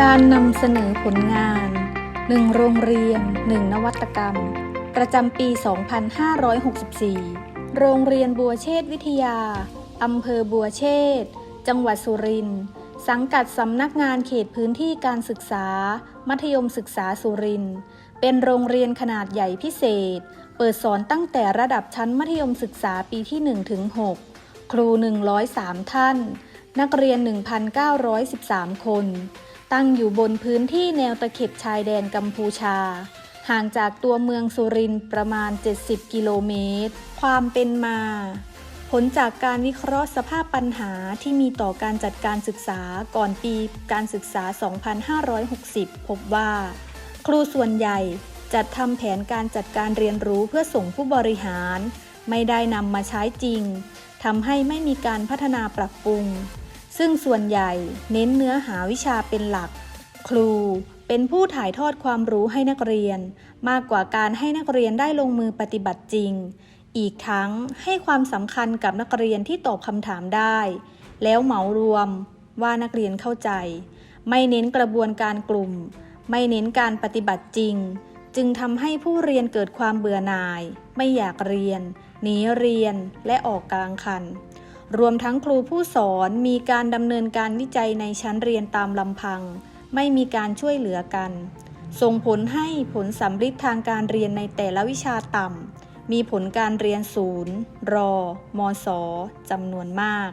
การนำเสนอผลงาน 1 โรงเรียน 1 นวัตกรรม ประจำปี 2564 โรงเรียนบัวเชษวิทยา อำเภอบัวเชษจังหวัดสุรินทร์ สังกัดสำนักงานเขตพื้นที่การศึกษา มัธยมศึกษาสุรินทร์ เป็นโรงเรียนขนาดใหญ่พิเศษ เปิดสอนตั้งแต่ระดับชั้นมัธยมศึกษาปีที่1ถึง6ครู 103 ท่าน นักเรียน 1,913 คน ตั้งอยู่บนพื้นที่แนวตะเข็บชายแดนกัมพูชา ห่างจากตัวเมืองสุรินทร์ประมาณ 70 กิโลเมตร ความเป็นมา ผลจากการวิเคราะห์สภาพปัญหาที่มีต่อการจัดการศึกษาก่อนปีการศึกษา 2560 พบว่า ครูส่วนใหญ่จัดทำแผนการจัดการเรียนรู้เพื่อส่งผู้บริหาร ไม่ได้นำมาใช้จริงทำให้ไม่มีการพัฒนาปรับปรุง ซึ่งส่วนใหญ่เน้นเนื้อหาวิชาเป็นหลัก ครูเป็นผู้ถ่ายทอดความรู้ให้นักเรียน มากกว่าการให้นักเรียนได้ลงมือปฏิบัติจริง อีกทั้งให้ความสำคัญกับนักเรียนที่ตอบคำถามได้ แล้วเหมารวมว่านักเรียนเข้าใจ ไม่เน้นกระบวนการกลุ่ม ไม่เน้นการปฏิบัติจริง จึงทำให้ผู้เรียนเกิดความเบื่อหน่าย ไม่อยากเรียน หนีเรียนและออกกลางคัน รวมทั้งครูผู้สอนมีการดำเนินการวิจัยในชั้นเรียนตามลำพัง ไม่มีการช่วยเหลือกัน ส่งผลให้ผลสำลิดทางการเรียนในแต่ละวิชาต่ำ มีผลการเรียนศูนย์รอมศจำนวนมาก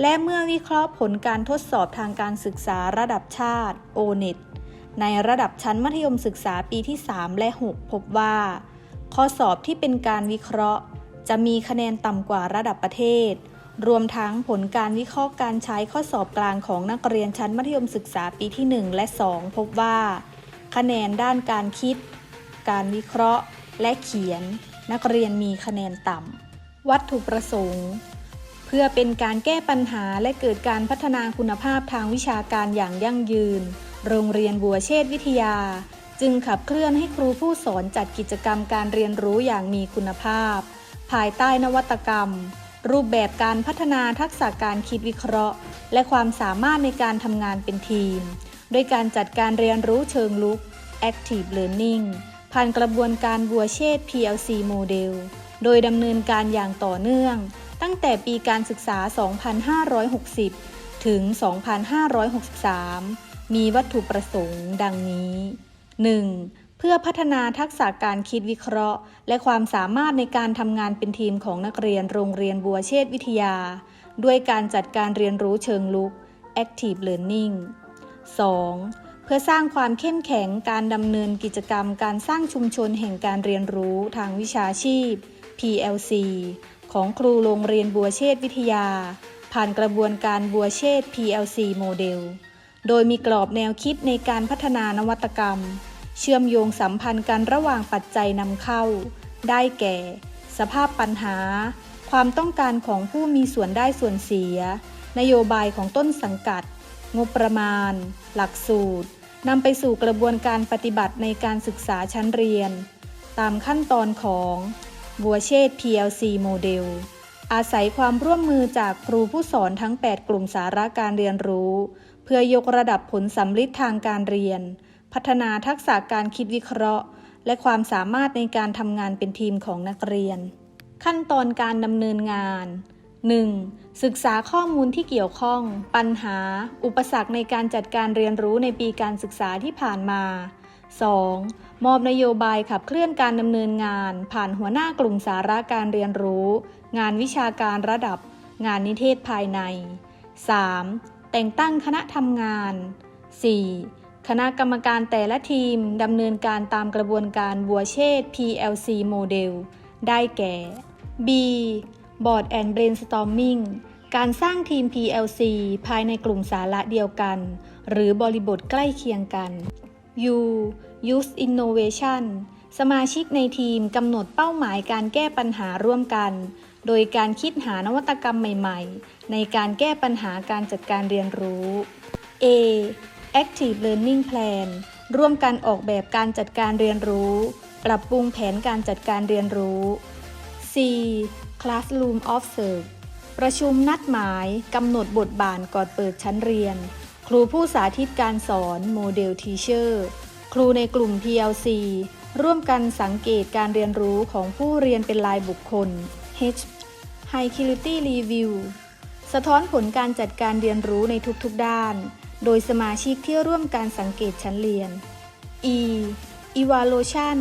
และเมื่อวิเคราะห์ผลการทดสอบทางการศึกษาระดับชาติ o n e t ในระดับชั้นมัธยมศึกษาปีที่ 3 และ 6 พบว่า ข้อสอบที่เป็นการวิเคราะห์ จะมีคะแนนต่ำกว่าระดับประเทศ รวมทั้งผลการวิเคราะห์การใช้ข้อสอบกลางของนักเรียนชั้นมัธยมศึกษาปีที่ 1 และ 2 พบว่า คะแนนด้านการคิด การวิเคราะห์ และเขียน นักเรียนมีคะแนนต่ำ วัตถุประสงค์ เพื่อเป็นการแก้ปัญหาและเกิดการพัฒนาคุณภาพทางวิชาการอย่างยั่งยืน โรงเรียนบัวเชษวิทยา จึงขับเคลื่อนให้ครูผู้สอนจัดกิจกรรมการเรียนรู้อย่างมีคุณภาพ ภายใต้นวัตกรรม รูปแบบการพัฒนาทักษะการคิดวิเคราะห์ และความสามารถในการทำงานเป็นทีม ด้วยการจัดการเรียนรู้เชิงลุก Active Learning ผ่านกระบวนการบัวเชษ PLC Model โดยดำเนินการอย่างต่อเนื่อง ตั้งแต่ปีการศึกษา 2560 ถึง 2563 มีวัตถุประสงค์ดังนี้ 1. เพื่อพัฒนาทักษะการคิดวิเคราะห์ และความสามารถในการทำงานเป็นทีมของนักเรียนโรงเรียนบัวเชษวิทยา ด้วยการจัดการเรียนรู้เชิงลุก Active Learning 2. เพื่อสร้างความเข้มแข็งการดำเนินกิจกรรมการสร้างชุมชนแห่งการเรียนรู้ทางวิชาชีพ PLC ของครูโรงเรียนบัวเชษวิทยา ผ่านกระบวนการบัวเชษ PLC Model โดยมีกรอบแนวคิดในการพัฒนานวัตกรรม เชื่อมโยงสัมพันธ์กันระหว่างปัจจัยนำเข้า ได้แก่ สภาพปัญหา ความต้องการของผู้มีส่วนได้ส่วนเสีย นโยบายของต้นสังกัด งบประมาณ หลักสูตรนำไปสู่กระบวนการปฏิบัติในการศึกษาชั้นเรียน ตามขั้นตอนของบัวเชษ PLC Model อาศัยความร่วมมือจากครูผู้สอนทั้ง 8 กลุ่มสาระการเรียนรู้ เพื่อยกระดับผลสำลิดทางการเรียน พัฒนาทักษะการคิดวิเคราะห์ และความสามารถในการทำงานเป็นทีมของนักเรียน ขั้นตอนการดำเนินงาน 1. ศึกษาข้อมูลที่เกี่ยวข้อง ปัญหา อุปสรรคในการจัดการเรียนรู้ในปีการศึกษาที่ผ่านมา 2. มอบนโยบายขับเคลื่อนการดำเนินงาน ผ่านหัวหน้ากลุ่มสาระการเรียนรู้ งานวิชาการระดับ งานนิเทศภายใน 3. แต่งตั้งคณะทำงาน 4. คณะกรรมการแต่ละทีมดำเนินการตามกระบวนการบัวเชษ PLC Model ได้แก่ B Board and Brainstorming การสร้างทีม PLC ภายในกลุ่มสาระเดียวกัน หรือบริบทใกล้เคียงกัน U Use Innovation สมาชิกในทีมกำหนดเป้าหมายการแก้ปัญหาร่วมกัน โดยการคิดหานวัตกรรมใหม่ ๆ ในการแก้ปัญหาการจัดการเรียนรู้ A Active Learning Plan ร่วมกันออกแบบการจัดการเรียนรู้ ปรับปรุงแผนการจัดการเรียนรู้ C Classroom Observe ประชุมนัดหมายกำหนดบทบาทก่อนเปิดชั้นเรียนคครูผู้สาธิตการสอนโมเดลทีเชอร์ครูในกลุ่ม PLC ร่วมกันสังเกตการเรียนรู้ของผู้เรียนเป็นรายบุคคล H High Quality Review สะท้อนผลการจัดการเรียนรู้ในทุกๆด้าน โดยสมาชิกที่ร่วมการสังเกตชั้นเรียน E Evaluation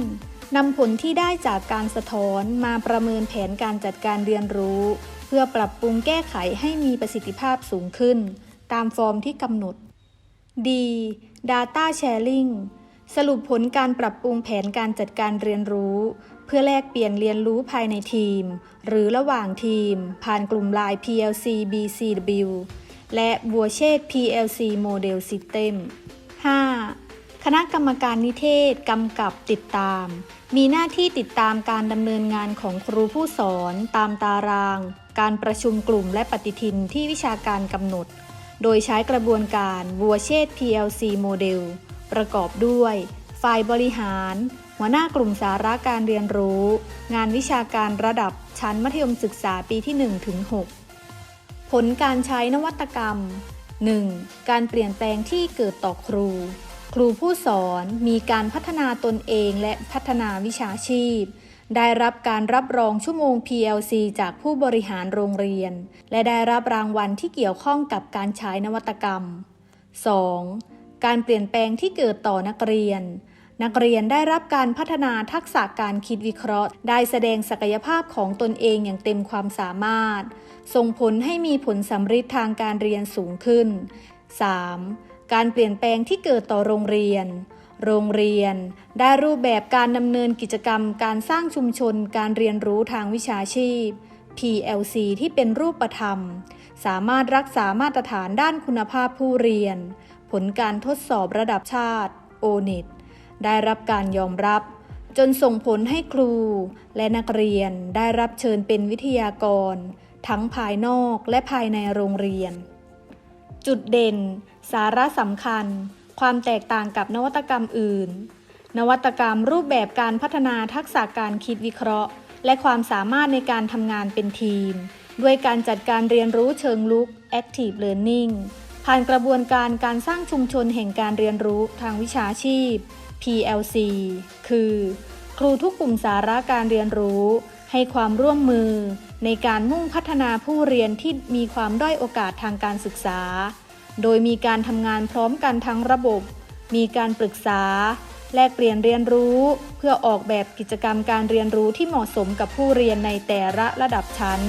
นำผลที่ได้จากการสะท้อนมาประเมินแผนการจัดการเรียนรู้ เพื่อปรับปรุงแก้ไขให้มีประสิทธิภาพสูงขึ้น ตามฟอร์มที่กำหนด D Data Sharing สรุปผลการปรับปรุงแผนการจัดการเรียนรู้ เพื่อแลกเปลี่ยนเรียนรู้ภายในทีม หรือระหว่างทีม ผ่านกลุ่ม Line PLC BCW และบัวเชษ PLC Model System 5. คณะกรรมการนิเทศกำกับติดตาม มีหน้าที่ติดตามการดำเนินงานของครูผู้สอนตามตาราง การประชุมกลุ่มและปฏิทินที่วิชาการกำหนด โดยใช้กระบวนการบัวเชษ PLC Model ประกอบด้วย ฝ่ายบริหาร หัวหน้ากลุ่มสาระการเรียนรู้ งานวิชาการระดับชั้นมัธยมศึกษาปีที่ 1 ถึง 6 ผลการใช้นวัตกรรม 1. การเปลี่ยนแปลงที่เกิดต่อครู ครูผู้สอนมีการพัฒนาตนเองและพัฒนาวิชาชีพ ได้รับการรับรองชั่วโมง PLC จากผู้บริหารโรงเรียน และได้รับรางวัลที่เกี่ยวข้องกับการใช้นวัตกรรม 2. การเปลี่ยนแปลงที่เกิดต่อนักเรียน นักเรียนได้รับการพัฒนาทักษะการคิดวิเคราะห์ ได้แสดงศักยภาพของตนเองอย่างเต็มความสามารถ ส่งผลให้มีผลสำฤทธิ์ทางการเรียนสูงขึ้น 3. การเปลี่ยนแปลงที่เกิดต่อโรงเรียนโรงเรียน ได้รูปแบบการดำเนินกิจกรรม การสร้างชุมชน การเรียนรู้ทางวิชาชีพ PLC ที่เป็นรูปธรรม สามารถรักษามาตรฐานด้านคุณภาพผู้เรียน ผลการทดสอบระดับชาติ ONET ได้รับการยอมรับ จนส่งผลให้ครูและนักเรียนได้รับเชิญเป็นวิทยากร ทั้งภายนอกและภายในโรงเรียน จุดเด่น สาระสำคัญ ความแตกต่างกับนวัตกรรมอื่น นวัตกรรมรูปแบบการพัฒนาทักษะการคิดวิเคราะห์ และความสามารถในการทำงานเป็นทีม ด้วยการจัดการเรียนรู้เชิงลุก Active Learning ผ่านกระบวนการการสร้างชุมชนแห่งการเรียนรู้ทางวิชาชีพ PLC คือ ครูทุกกลุ่มสาระการเรียนรู้ ให้ความร่วมมือ ในการมุ่งพัฒนาผู้เรียนที่มีความด้อยโอกาสทางการศึกษา โดยมีการทำงานพร้อมกันทั้งระบบ มีการปรึกษา แลกเปลี่ยนเรียนรู้ เพื่อออกแบบกิจกรรมการเรียนรู้ที่เหมาะสมกับผู้เรียนในแต่ละระดับชั้น